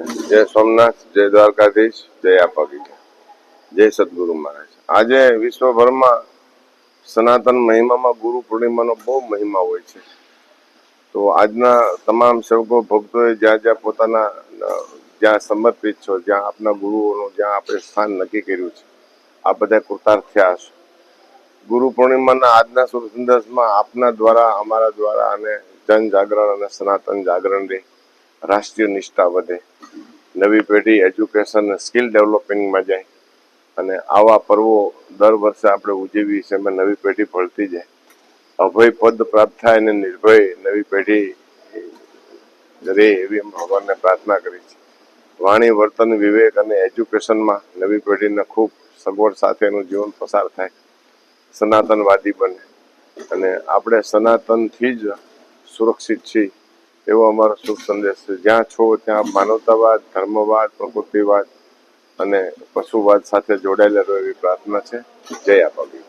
જય સોમનાથ, જય દ્વારકાધીશ, જય આપી જય સદગુરુ મહારાજ. આજે વિશ્વભરમાં સનાતન મહિમામાં ગુરુ પૂર્ણિમાનો બહુ મહિમા હોય છે. તો આજના તમામ સેવકો ભક્તોએ જ્યાં જ્યાં પોતાના જ્યાં સમર્પિત છો, જ્યાં આપના ગુરુઓનું જ્યાં આપણે સ્થાન નક્કી કર્યું છે, આ બધા કૃતાર્થ થયા હશો ગુરુ પૂર્ણિમાના આજના શુભ સંદેશમાં આપના દ્વારા, અમારા દ્વારા અને જન જાગરણ અને સનાતન જાગરણની રાષ્ટ્રીય નિષ્ઠા વધે. નવી પેઢી એજ્યુકેશન સ્કિલ ડેવલપિંગમાં જાય અને આવા પર્વો દર વર્ષે આપણે ઉજવીએ છીએ એમાં નવી પેઢી ભળતી જાય. અભય પદ પ્રાપ્ત થાય અને નિર્ભય નવી પેઢી રહે એવી ભગવાનને પ્રાર્થના કરી છે વાણી, વર્તન, વિવેક અને એજ્યુકેશનમાં નવી પેઢીને ખૂબ સગવડ સાથેનું જીવન પસાર થાય. સનાતનવાદી બને અને આપણે સનાતનથી જ સુરક્ષિત છીએ. એવો અમારો શુભ સંદેશ છે. જ્યાં છો ત્યાં માનવતાવાદ, ધર્મવાદ, પ્રકૃતિવાદ અને પશુવાદ સાથે જોડાયેલા રહો એવી પ્રાર્થના છે. જય આપાબી